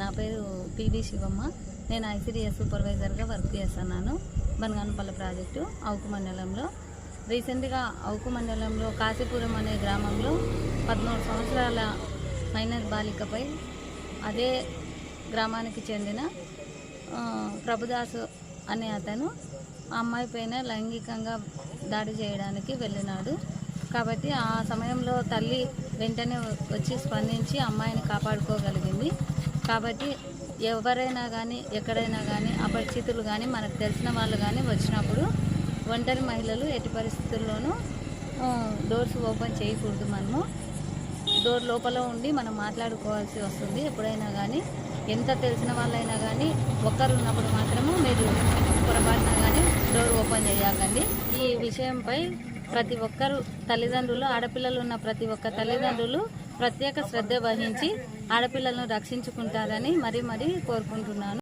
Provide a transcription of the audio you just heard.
నా పేరు పివి శివమ్మ. నేను ఐసిడిఎస్ సూపర్వైజర్గా వర్క్ చేస్తున్నాను బనగానపల్లి ప్రాజెక్టు అవుకు మండలంలో. రీసెంట్గా అవుకు మండలంలో కాశీపురం అనే గ్రామంలో పదమూడు సంవత్సరాల మైనర్ బాలికపై అదే గ్రామానికి చెందిన ప్రభుదాస్ అనే అతను ఆ అమ్మాయి పైన లైంగికంగా దాడి చేయడానికి వెళ్ళినాడు. కాబట్టి ఆ సమయంలో తల్లి వెంటనే వచ్చి స్పందించి అమ్మాయిని కాపాడుకోగలిగింది. కాబట్టి ఎవరైనా కానీ ఎక్కడైనా కానీ అపరిచితులు కానీ మనకు తెలిసిన వాళ్ళు కానీ వచ్చినప్పుడు ఒంటరి మహిళలు ఎట్టి పరిస్థితుల్లోనూ డోర్స్ ఓపెన్ చేయకూడదు మనము. డోర్ లోపల ఉండి మనం మాట్లాడుకోవాల్సి వస్తుంది ఎప్పుడైనా కానీ ఎంత తెలిసిన వాళ్ళైనా కానీ ఒక్కరు ఉన్నప్పుడు మాత్రము మీరు పొరపాటున కానీ డోర్ ఓపెన్ చేయకండి. ఈ విషయంపై ప్రతి ఒక్కరు తల్లిదండ్రులు ఆడపిల్లలు ఉన్న ప్రతి ఒక్క తల్లిదండ్రులు ప్రత్యేక శ్రద్ధ వహించి ఆడపిల్లలను రక్షించుకుంటారని మరీ మరీ కోరుకుంటున్నాను.